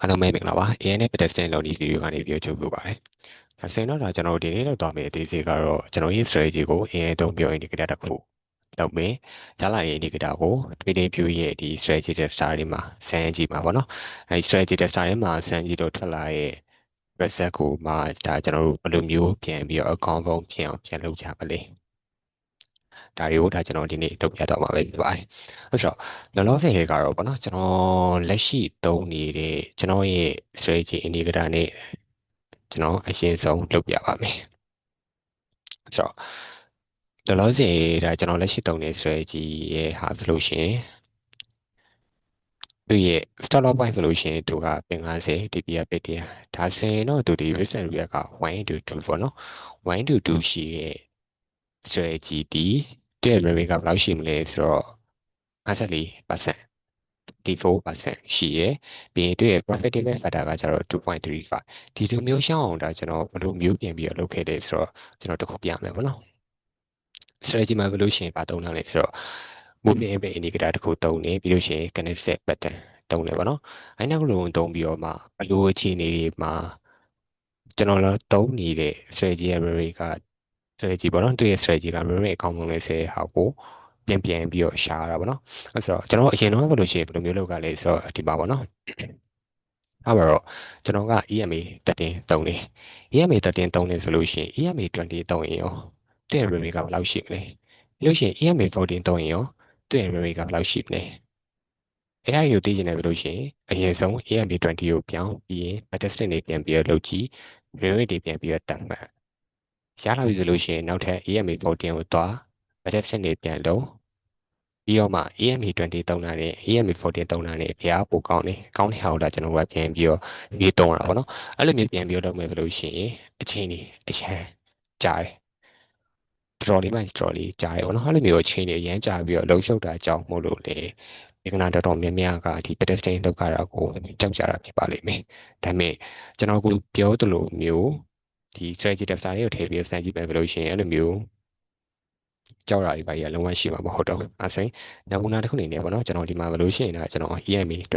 အားလုံးပဲမင်္ဂလာပါ AI နဲ့ pedestrian လောက်ဒီဗီဒီယိုကနေပြောချုပ်ပြပါတယ်။ဒါဆိုရင်တော့ဒါကျွန်တော်ဒီနေ့လောက်သွားမယ့်အသေးစိတ်ကတော့ကျွန်တော်ရဲ့ strategy ကို AI သုံးပြော indicator တစ်ခုလုပ်မယ်။ကြားလာရဲ့ indicator ကို trading view ရဲ့ဒီ strategy tester တွေမှာစမ်းကြည့်မှာပေါ့နော်။အဲဒီ strategy tester တွေမှာစမ်းကြည့်တော့ထွက်လာရဲ့ result ကိုမှဒါကျွန်တော်တို့ဘယ်လိုမျိုးပြန်ပြီးတော့အကောင့်ဆုံးဖြစ်အောင်ပြန်လုပ်ကြပါလိမ့်။ ဒါတွေကိုဒါကျွန်တော်ဒီနေ့လုပ်ပြတော့မှာပဲဖြစ်ပါတယ်။အဲ့တော့လောလောဆယ်ကတော့ပေါ့နော်ကျွန်တော်လက်ရှိသုံးနေတဲ့ကျွန်တော်ရဲ့ strategy indicator နဲ့ကျွန်တော်အရှင်းဆုံးလုပ်ပြပါမယ်။အဲ့တော့လောလောဆယ်ဒါကျွန်တော်လက်ရှိသုံးနေတဲ့ strategy ရဲ့ဟာဆိုလို့ရှိရင်သူရဲ့ start loss point ဆိုလို့ရှိရင်သူကပင်50 DP ကပစ်တယ်ဒါဆိုရင်တော့သူဒီ recent react က1 to 2ပေါ့နော်1 to 2ရှိရဲ့ strategy ဒီ တဲ့ memory ကဘယ်လောက်ရှိမလဲဆိုတော့54% 54%ရှိရယ်ပြီးရင်တွေ့ရ profitable factor ကကျတော့2.35ဒီလိုမျိုးရှောင်းအောင်ဒါကျွန်တော်ဘယ်လိုမျိုးပြင်ပြီးတော့လုပ်ခဲ့တယ်ဆိုတော့ကျွန်တော်တခုပြမယ်ပေါ့နော် strategy မှာဘယ်လိုရှင်ပါသုံးလာလဲဆိုတော့ moving average indicator တခုသုံးနေပြီးလို့ရှိရင် candlestick pattern သုံးတယ်ပေါ့နော်အဲနောက်လုံးသုံးပြီးတော့မှဘယ်လိုအခြေအနေတွေမှာကျွန်တော်တို့သုံးနေတဲ့ strategy memory က strategy ပေါ့နော်သူရဲ့ strategy က memory အကောင့်လုံးလေးဆဲဟာကိုပြန်ပြန်ပြီးတော့ရှာတာပေါ့နော်အဲဆိုတော့ကျွန်တော်အရင်တော့ဘယ်လိုရှိဘယ်လိုမျိုးလုပ်ကြလဲဆိုတော့ဒီပါပေါ့နော်အဲ့တော့ကျွန်တော်က EMA 13သုံးတယ် EMA 13သုံးတယ်ဆိုလို့ရှိရင် EMA 20သုံးရင်ရောတဲ့ memory ကဘယ်လောက်ရှိမလဲလို့ရှိရင် EMA 14သုံးရင်ရောတဲ့ memory ကဘယ်လောက်ရှိမလဲအဲ့ဒါကိုသိချင်တယ်ဘယ်လိုရှိရင်အရင်ဆုံး EMA 20ကိုပြောင်းပြီးရင် statistic တွေပြန်ပြီးတော့လုပ်ကြည့် memory တွေပြန်ပြီးတော့တတ်မှတ် ရလာပြီဆိုလို့ရှိရင်နောက်ထပ် EMA 14ကိုသွား statistic တွေပြန်လုပ်ပြီးတော့မှ EMA 20သုံးတာနဲ့ EMA 14သုံးတာနဲ့ဖျားပိုကောင်းတယ်ကောင်းတဲ့ဟာကိုဒါကျွန်တော်ကပြန်ပြီးတော့ဒီသုံးရတာပေါ့နော်အဲ့လိုမျိုးပြန်ပြီးတော့လုပ်မယ်ဆိုလို့ရှိရင်အချိန်ကြီးအရန်ကြားတယ်တော်တော်လေးမှတော်တော်လေးကြားတယ်ပေါ့နော်အဲ့လိုမျိုးအချိန်ကြီးအရန်ကြားပြီးတော့လှုပ်ရှုပ်တာကြောင့်မို့လို့လေဒီကနာတော်တော်များများကဒီ pedestrian လောက်ကြတာကိုကြောက်ကြတာဖြစ်ပါလိမ့်မယ်ဒါပေမဲ့ကျွန်တော်ကပြောသလိုမျိုး ဒီ strategy tester တွေကိုထည့်ပြီးစမ်းကြည့်မယ်ဆိုလို့ရှိရင်အဲ့လိုမျိုးကြောက်ရည်ပါကြီးကလုံးဝရှိမှာမဟုတ်တော့ဘူးအဲဆိုရင်နမူနာတစ်ခုအနေနဲ့ပေါ့နော်ကျွန်တော်ဒီမှာဘယ်လိုရှိရင်တော့ကျွန်တော် EMA 20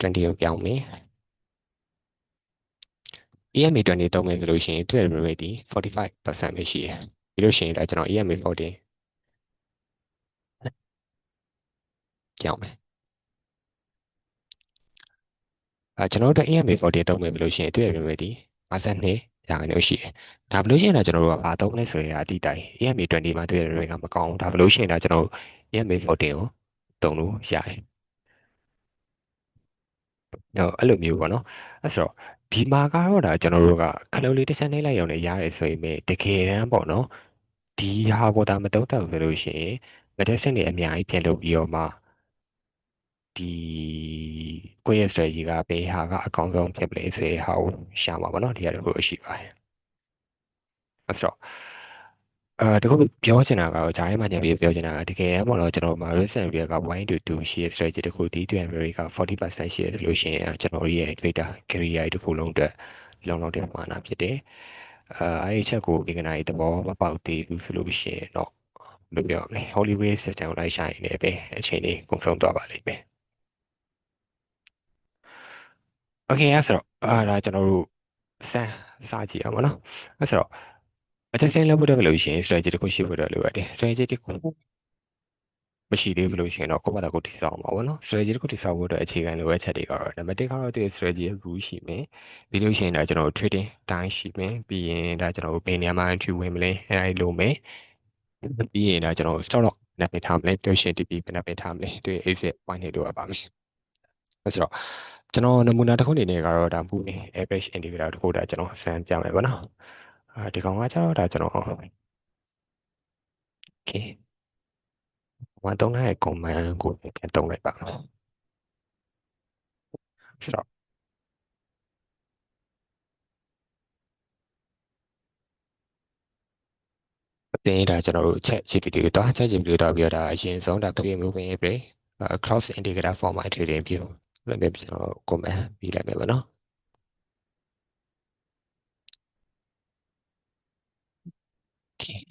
20ကိုပြောင်းမယ် EMA 20သုံးမယ်ဆိုလို့ရှိရင်သူ့ရဲ့ rate ဒီ45%ပဲရှိတယ်ပြီးလို့ရှိရင်ဒါကျွန်တော် EMA 14ကြောင်းမယ်အဲကျွန်တော်တို့ EMA 14သုံးမယ်ဘယ်လိုရှိရင်သူ့ရဲ့ rate ဒီ 52ရာခိုင်နှုန်းရှိတယ်။ဒါဘလို့ရှိရင်တော့ကျွန်တော်တို့ကဘာသုံးလဲဆိုရင်အတိတိုင် EMA 20မှာတွေ့ရတဲ့ကမကောင်းဘူး။ဒါဘလို့ရှိရင်တော့ကျွန်တော် EMA 14ကိုသုံးလို့ရတယ်။တော့အဲ့လိုမျိုးပေါ့နော်။အဲ့ဆိုတော့ဒီမှာကတော့ဒါကျွန်တော်တို့ကခလုံးလေးတစ်ချက်နှိပ်လိုက်ရုံနဲ့ရတယ်ဆိုရင်တကယ်တမ်းပေါ့နော်။ဒီဟာကိုဒါမတုံးတော့ဆိုလို့ရှိရင်မတက်စင်တွေအများကြီးပြန်လုပ်ပြီးတော့မှ ဒီကိုယ့်ရဲ့ strategy ကဘယ်ဟာကအကောင်းဆုံးဖြစ်ပလဲဆိုတဲ့ဟာကိုရှာမှာပေါ့နော်ဒီဟာတခုရှိပါတယ်အဲ့တော့အဲတခုပြောချင်တာကတော့ဂျားထဲမှာညံပြီးပြောချင်တာကတကယ်ပေါ့နော်ကျွန်တော်မှာ recent rate က1 to 2ရှိတဲ့ strategy တခုဒီတွင် rate က40%ရှိရဆိုလို့ရှိရင်ကျွန်တော်ရဲ့ trader career တခုလုံးအတွက်လုံလောက်တဲ့ပမာဏဖြစ်တယ်အဲအဲ့ဒီချက်ကိုဒီကနေ့သဘောမပေါက်သေးဘူးဆိုလို့ရှိရင်တော့ဘယ်လိုပြောမလဲ Hollywood system ကိုလိုက်ရှာရင်လည်းပဲအချိန်လေးကုန်ဆုံးသွားပါလိမ့်မယ် โอเคအဲ့ဆိုတော့အာဒါကျွန်တော်တို့စမ်းစာကြည့်အောင်ပေါ့နော်အဲ့ဆိုတော့ attention လုပ်ဖို့တော့လို့ရှိရင် strategy တစ်ခုရှိဖို့တော့လိုရတယ် strategy တစ်ခုမရှိသေးဘူးလို့ရှိရင်တော့ကိုယ့်ဘာသာကိုယ်တည်ဆောက်မှာပေါ့နော် strategy တစ်ခုတည်ဆောက်ဖို့အတွက်အခြေခံလိုအပ်ချက်တွေကတော့ number 1ကတော့ဒီ strategy ရဲ့ rule ရှိမယ်ပြီးလို့ရှိရင်တော့ကျွန်တော်တို့ trading time ရှိမယ်ပြီးရင်ဒါကျွန်တော်တို့ဘယ်နေရာမှာ entry ဝင်မလဲအဲဒါလိုမယ်ပြီးရင်ဒါကျွန်တော် stop loss နပ်ပေးထားမလဲတွဲရှင် TP ဘယ်နှပေးထားမလဲသူ exit point တွေလိုအပ်ပါမယ်အဲဆိုတော့ ကျွန်တော်နမူနာတစ်ခုအနေနဲ့ကတော့ဒါ moving average indicator တစ်ခုဒါကျွန်တော်စမ်းပြမယ်ပေါ့နော်အဲဒီကောင်ကကျတော့ဒါကျွန်တော် okay ဝန်တုံးတဲ့ command ကိုပြန်တုံးလိုက်ပါမယ်ဆိုတော့အတင်းဒါကျွန်တော်တို့ chat GPT ကိုတော့ chat GPT ကိုတော့ပြီးတော့ဒါအရင်ဆုံးဒါ create moving average cross indicator format trading view လည်းပဲကျွန်တော် comment ပြီးလိုက်မယ်ပေါ့နော်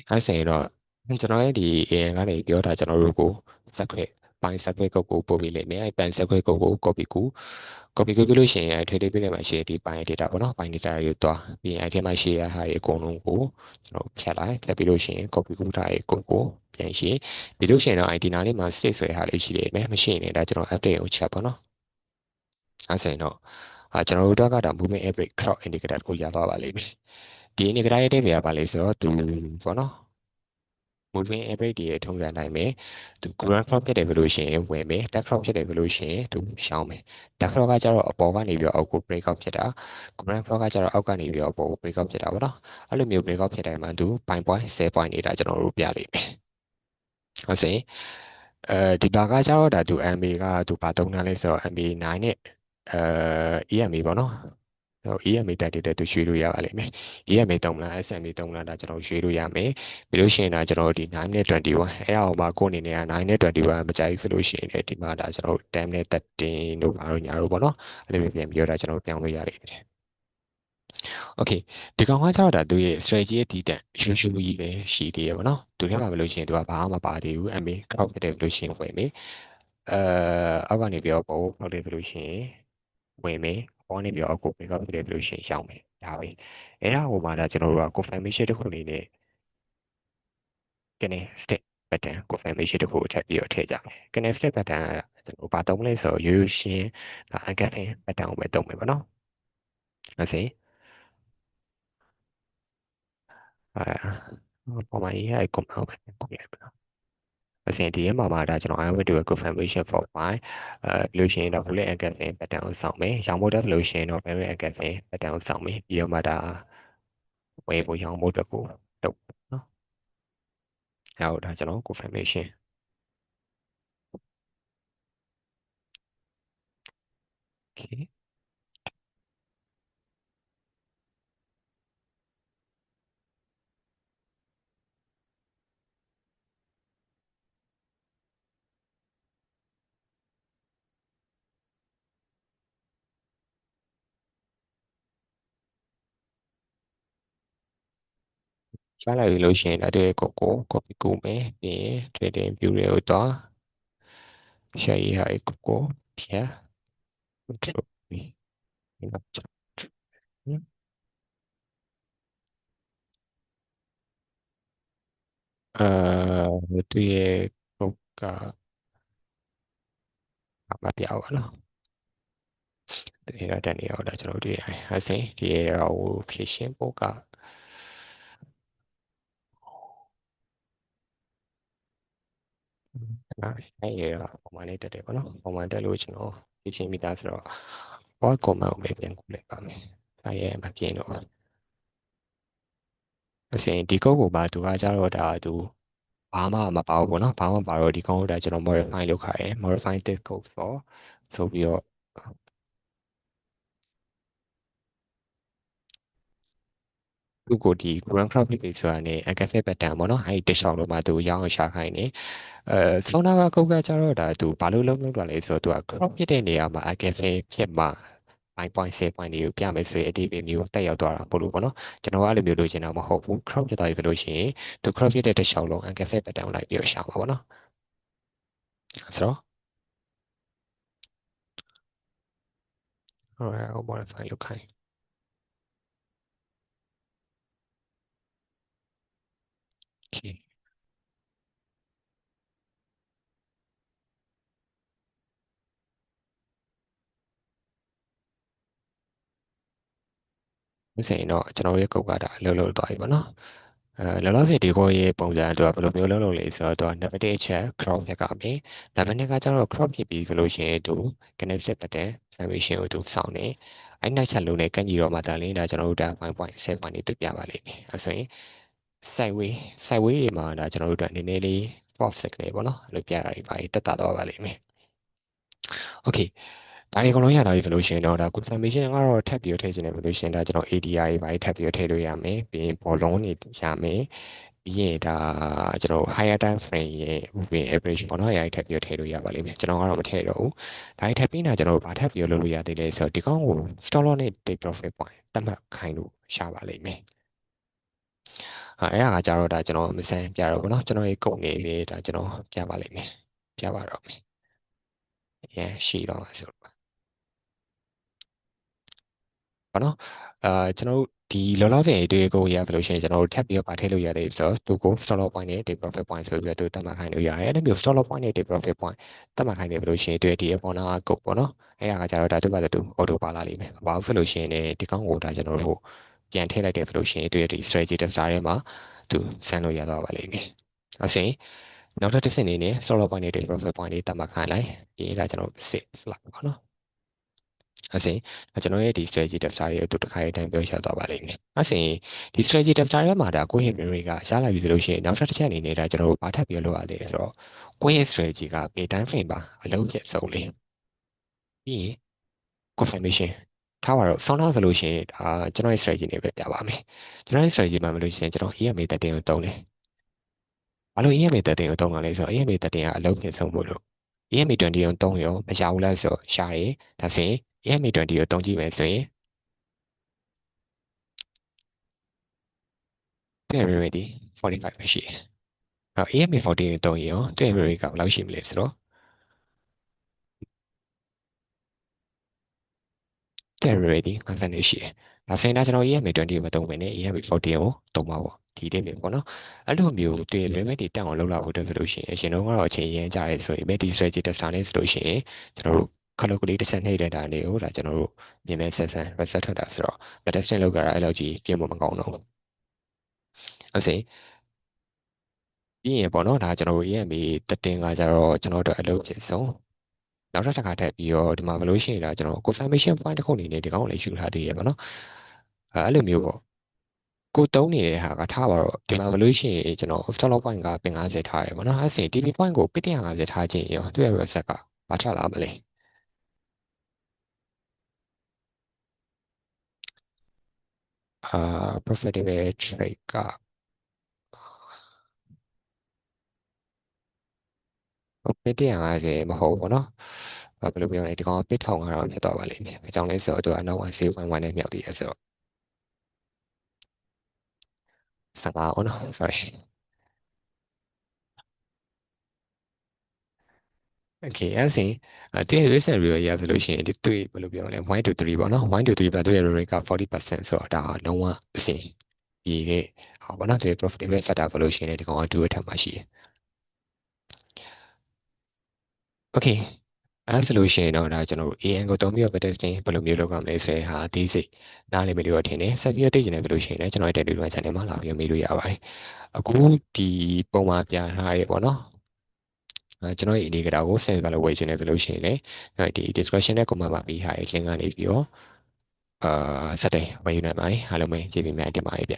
အဲဆိုရင်တော့ကျွန်တော်ရဲ့ဒီ AI ကနေပြောတာကျွန်တော်တို့ကို secret ပိုင်း circuit code ကိုပို့ပေးလိမ့်မယ်အဲပိုင်း circuit code ကို copy ကူ copy ကူပြီးလို့ရှိရင်အဲ trade ပေးလိုက်မှာရှိတဲ့ဒီပိုင်း data ပေါ့နော်ပိုင်း data တွေကိုတွားပြီးရင်အဲထဲမှာရှိရဟာတွေအကုန်လုံးကိုကျွန်တော်ဖြတ်လိုက်ဖြတ်ပြီးလို့ရှိရင် copy ကူထားရဲ့ code ကိုပြန်ရှင်းပြီးလို့ရှိရင်တော့ ID နာလေးမှာ state ဆိုတဲ့ဟာလေးရှိတယ်မယ်မရှိရင်လည်းဒါကျွန်တော် update ကိုချက်ပေါ့နော် အဲဆိုရင်တော့အာကျွန်တော်တို့တော့ကဒါ movement average crowd indicator ကိုရသွားပါလိမ့်မယ်ဒီ indicator ရဲ့အဓိပ္ပာယ်ကဘာလဲဆိုတော့သူပေါ့နော် moving average တွေထုံးစံတိုင်းပဲသူ ground crop ဖြစ်တယ်ဘယ်လိုရှိရင်ဝင်မယ် back crop ဖြစ်တယ်ဘယ်လိုရှိရင်သူရှောင်းမယ် back crop ကကျတော့အပေါ်ကနေပြီးတော့အောက်ကို break out ဖြစ်တာ ground crop ကကျတော့အောက်ကနေပြီးတော့အပေါ်ကို break out ဖြစ်တာပေါ့နော်အဲ့လိုမျိုး break out ဖြစ်တိုင်းမှာသူ point point 10 point နေတာကျွန်တော်တို့ပြလိမ့်မယ်ဟုတ်စေအဲဒီဘာကကျတော့ဒါသူ MA ကသူဘာသုံးတာလဲဆိုတော့ MA 9နဲ့ အဲ EMA ပေါ့နော်တော့ EMA တက်တဲ့သူရွှေ့လို့ရပါလိမ့်မယ် EMA သုံးမလား SMA သုံးမလားဒါကျွန်တော်ရွှေ့လို့ရမယ်ပြီးလို့ရှိရင်ဒါကျွန်တော်ဒီ9နဲ့21အဲ့ဒါဟိုမှာကိုအနေနဲ့က9နဲ့21မကြိုက်ဆိုလို့ရှိရင်ဒီမှာဒါကျွန်တော်10နဲ့13တို့ဘာလို့ညာတို့ပေါ့နော်အဲ့လိုပြန်ပြီးတော့ဒါကျွန်တော်ပြောင်းလို့ရလိမ့်မယ် Okay ဒီကောင်ကကျတော့ဒါသူရဲ့ strategy ရဲ့တည်တံ့ရှူရှူကြီးပဲရှိသေးရပါတော့သူထဲမှာမလို့ရှိရင်သူကဘာမှမပါသေးဘူး MA crowd ဖြစ်တယ်လို့ရှိရင်ဝင်ပြီအဲအောက်ကနေပြီးတော့ပို့ဟုတ်တယ်လို့ရှိရင် ဝင်ပြီပေါ်နေပြီးတော့အခု pick up ဖြစ်တယ်လို့ရှိရင်ရှောင်းမယ်ဒါပဲအဲ့ဒါဟိုမှာဒါကျွန်တော်တို့က confirmation တစ်ခုအနေနဲ့ကနေ step pattern confirmation တစ်ခုအထပ်ပြီးတော့ထည့်ကြမယ်ကနေ step pattern ကကျွန်တော်ဘာတုံးလဲဆိုတော့ရိုးရိုးရှင်းဒါ uncapping pattern ကိုပဲတုံးမယ်ပေါ့နော်ဟုတ်စေအဲပေါ်မှာရေးအဲ့ comment ကိုပဲပို့လိုက်ပါ အစင်ဒီမှာမှာဒါကျွန်တော် I will do a confirmation for file အဲလို့ရှိရင်တော့ bullet encapsulation pattern ကိုစောင့်မယ်ရောင်းဖို့တက်လို့ရှိရင်တော့ bullet encapsulation pattern ကိုစောင့်မယ်ပြီးတော့မှဒါဝယ်ဖို့ရောင်းဖို့တက်ကိုတုတ်နော်ဟုတ်ဒါကျွန်တော် confirmation okay ရှားလိုက်ပြီလို့ရှိရင်ဒါတွေကိုကို copy ကူမယ်ပြီးရင် trading view တွေကိုတော့ share ရေးဟာကိုကိုဖြတ်ထုတ်ပြီးနောက်ချက်အဲသူရဲ့ပုတ်ကမပြအောင်နော်ဒီရတဲ့နေရာတော့ကျွန်တော်တို့အစင်ဒီရဟိုဖြည့်ရှင်းပုတ်က အဲ့ရပုံမှန်လေးတက်တယ်ပေါ့နော်ပုံမှန်တက်လို့ကျွန်တော်ဖြည့်ရှင်းမိသားဆိုတော့ဘောကွန်မန့်ကိုပဲပြန်ကူလိုက်ပါမယ်။ဒါရဲ့မပြင်းတော့အစင်ဒီကုတ်ကိုပါသူကကြတော့ဒါသူဘာမှမပါဘူးပေါ့နော်။ဘာမှမပါတော့ဒီကုတ်ကိုဒါကျွန်တော် modify လုပ်ခါရယ် modify this code for ဆိုပြီးတော့ သူ့ကိုဒီ ground crop ဖြစ်ပြီဆိုတာနဲ့ aggressive pattern ပေါ့နော်။အဲဒီတစ်လျှောက်လုံးမှာသူရောင်းအောင်ရှာခိုင်းနေအဲဆောင်းနာကကုတ်ကကြတော့ဒါသူဘာလို့လုံးလုံးတော့လဲဆိုတော့သူက crop ဖြစ်တဲ့နေရာမှာ aggressive ဖြစ်မှာ9.7 point တွေကိုပြမယ်ဆိုရင်အတိအပြမျိုးတက်ရောက်သွားတာပို့လို့ပေါ့နော်ကျွန်တော်ကအဲ့လိုမျိုးလို့ချင်တာမဟုတ်ဘူး crop ဖြစ်သွားပြီဆိုလို့ရှိရင်သူ crop ဖြစ်တဲ့တစ်လျှောက်လုံး uncafé pattern လိုက်ပြီးရှာမှာပေါ့နော်ဆိုတော့ alright I'll modify လုပ်ခိုင်း okay မစင်တော့ကျွန်တော်ရဲ့ကုတ်ကဒါလှုပ်လှုပ်သွားပြီပေါ့နော်အဲလောလောဆယ်ဒီကိုရဲ့ပုံစံတော့ဘယ်လိုမျိုးလုပ်လို့လဲဆိုတော့နံပါတ်1အချက် crop ဖြစ်ကမယ်နံပါတ်2ကကျတော့ crop ဖြစ်ပြီးဆိုလို့ရှိရင်သူ connected pattern formation ကိုသူစောင့်နေအဲ့နောက်ချက်လုံးနဲ့ကန့်ကြည့်တော့မှဒါလင်းဒါကျွန်တော်တို့ဒါ 5.7point နေတွေ့ပြပါလိမ့်မယ်အဲဆိုရင် sideway sideway တွေမှာဒါကျွန်တော်တို့အတွက်နည်းနည်းလေး false signal ပေါ့နော်အဲ့လိုပြတာတွေပါတက်တာတော့ပါလိမ့်မယ် okay ဒါတွေအကုန်လုံးရလာပြီဆိုလို့ရှိရင်တော့ဒါ confirmation ကတော့ထပ်ပြီးထည့်ချင်တယ်ဆိုလို့ရှိရင်ဒါကျွန်တော် ADI တွေပါထပ်ပြီးထည့်လို့ရမယ်ပြီးရင်ဘောလုံးတွေရမယ်ပြီးရင်ဒါကျွန်တော် higher time frame ရဲ့ moving average ပေါ့နော်အရာထပ်ပြီးထည့်လို့ရပါလိမ့်မယ်ကျွန်တော်ကတော့မထည့်တော့ဘူးဒါထပ်ပြီးတာကျွန်တော်ဘာထပ်ပြီးလုပ်လို့ရသေးလဲဆိုတော့ဒီကောင်ကို stop loss နဲ့ take profit point တတ်မှတ်ခိုင်းလို့ရပါလိမ့်မယ် အဲ့ဒါကကြတော့ဒါကျွန်တော်မစမ်းပြတော့ဘူးเนาะကျွန်တော်ရဲ့ကုန်နေလေးဒါကျွန်တော်ပြပါလိမ့်မယ်ပြပါတော့မယ် ရန်ရှိတော့မှာဆိုတော့ဘာနော်အာကျွန်တော်တို့ဒီလောလောဆယ်တွေ့ကိုရဆိုလို့ရှိရင်ကျွန်တော်တို့ထပ်ပြီးတော့ပါထည့်လို့ရတယ်ဆိုတော့သူကို stop loss point နဲ့ take profit point ဆိုပြီးတော့သူတတ်မှတ်ခိုင်းလို့ရတယ်အဲ့လိုမျိုး stop loss point နဲ့ take profit point တတ်မှတ်ခိုင်းတယ်လို့ရှိရင်တွေ့ဒီအပေါ်နာကုတ်ပေါ့နော်အဲ့ဒါကကျတော့ဒါသူ့ဘာသူ auto ပါလာလိမ့်မယ်ဘာလို့ဆိုလို့ရှိရင်လည်းဒီကောင်းကိုဒါကျွန်တော်တို့ ပြန်ထည့်လိုက်တယ်ဆိုလို့ရှိရင်တွေ့ဒီ strategy တစ်စားထဲမှာသူဆန်းလို့ရတော့ပါလိမ့်မယ်ဟုတ်ရှင်နောက်တစ်ဆင့်အနေနဲ့ stop loss point နဲ့ take profit point တွေတတ်မှတ်ခိုင်းလိုက်ပြီးရင်ဒါကျွန်တော်စစ်လိုက်ပါနော်အစင်ကျွန်တော်ရဲ့ဒီ strategy data ရဲ့အတူတစ်ခါရေးတိုင်းပြောရသွားပါလိမ့်မယ်။အစင်ဒီ strategy data ရဲ့မှာဒါကိုယ့်ရဲ့ memory ကရလာပြီဆိုလို့ရှိရင်နောက်တစ်ချက်အနေနဲ့ဒါကျွန်တော်တို့ဘာထပ်ပြီးလုပ်ရလဲဆိုတော့ကိုယ့်ရဲ့ strategy က pay time frame ပါအလုံးပြဆုံးလေး။ပြီးရင် confirmation ထားပါတော့ဆောင်းထားဆိုလို့ရှိရင်ဒါကျွန်တော်ရဲ့ strategy နဲ့ပဲပြပါမယ်။ကျွန်တော်ရဲ့ strategy မှာမလို့ရှိရင်ကျွန်တော် EMA တက်တင်ကိုတုံးတယ်။ဘာလို့ EMA တက်တင်ကိုတုံးတာလဲဆိုတော့ EMA တက်တင်ကအလုံးပြဆုံးဖို့လို့ EMA 20ကိုတုံးရောမရဘူးလားဆိုတော့ရှားတယ်ဒါဆိုရင် EMA20 ကိုတုံးကြည့်မယ်ဆိုရင်တဲ့ memory ဒီ45ပဲရှိတယ်။အဲ EMA40 ကိုတုံးရင်ရောတဲ့ memory ကဘယ်လောက်ရှိမလဲဆိုတော့ တဲ့ memory ဒီ50နေရှိတယ်။ဒါဆိုရင်ဒါကျွန်တော် EMA20 ကိုမတုံးဘဲနဲ့ EMA40 ကိုတုံးပါပေါ့ဒီတိနေပေါ့နော်။အဲ့လိုမျိုးတွေ့ limit တွေတက်အောင်လုပ်လာဖို့တက်ဆိုလို့ရှိရင်အရှင်တို့ကတော့အချိန်ရင်းကြရဲဆိုရင် MACD strategy tester နဲ့ဆိုလို့ရှိရင်ကျွန်တော်တို့ခလုတ်ကလေးတစ်ချက်နှိပ်တဲ့တာလေးကိုဒါကျွန်တော်တို့မြင်မဲ့ဆက်ဆန် reset ထွက်တာဆိုတော့ testing လုပ်ကြတာအဲ့လိုကြီးပြင်ဖို့မကောင်းတော့ဘူးဟုတ်စေပြီးရင်ပေါ့နော်ဒါကျွန်တော်တို့ EMB တက်တင်ကကြတော့ကျွန်တော်တို့အလုပ်ဖြစ်ဆုံး နောက်တစ်ခါထပ်ပြီးတော့ဒီမှာဘလို့ရှိရင်ဒါကျွန်တော် confirmation point တစ်ခုအနေနဲ့ဒီကောင်ကိုလည်းယူထားသေးရပါတော့အဲ့လိုမျိုးပေါ့ကိုတုံးနေတဲ့ဟာကထားပါတော့ဒီမှာဘလို့ရှိရင်ကျွန်တော် stop loss point ကပင်50ထားရပါတော့အဲ့စင် TP point ကိုပစ်150ထားခြင်းရောသူ့ရဲ့ reset ကဘာထလာမလဲအာ profitable trade က ပစ်150မဟုတ်ဘူးပေါ့နော်ဘယ်လိုပြောလဲဒီကောင်ပစ်ထောင်ကတော့ဖြစ်သွားပါလိမ့်မယ်အကြောင်းလဲဆိုတော့သူကအနောက်1 011နဲ့မြောက်တည်ရဆိုတော့15အောင်နော် sorry okay အဲ့စင်ဒီ recent review ရဆိုလို့ရှိရင်ဒီတွေ့ဘယ်လိုပြောလဲ1 to 3ပေါ့နော်1 to 3ပြတွေ့ရ rate က40%ဆိုတော့ဒါလုံးဝအစင်ဒီရဲ့ဟောဘောနော်ဒီ profitable factor ဆိုလို့ရှိရင်ဒီကောင်က2အထက်မှာရှိတယ် okay အဲ့ဆိုလို့ရှိရင်တော့ဒါကျွန်တော်တို့ AN ကိုသုံးပြီးတော့ testing ဘယ်လိုမျိုးလုပ်ရမလဲဆိုတဲ့ဟာဒီစိနားလည်မိလို့ထင်တယ်ဆက်ပြီးတော့သိချင်တယ်ဆိုလို့ရှိရင်လည်းကျွန်တော်ရဲ့ Telegram channel မှာလာပြီးမေးလို့ရပါတယ်အခုဒီပုံမှာပြထားရဲပေါ့နော်အဲကျွန်တော်ရဲ့ indicator ကို send ကလည်းဝယ်ချင်တယ်ဆိုလို့ရှိရင်လည်းဒီ description နဲ့ comment မှာပေးထားတဲ့ link ကနေပြီးတော့အာစတဲ့ဝယ်ယူနိုင်ပါတယ်အားလုံးပဲကျေးဇူးများတင်ပါတယ်ဗျ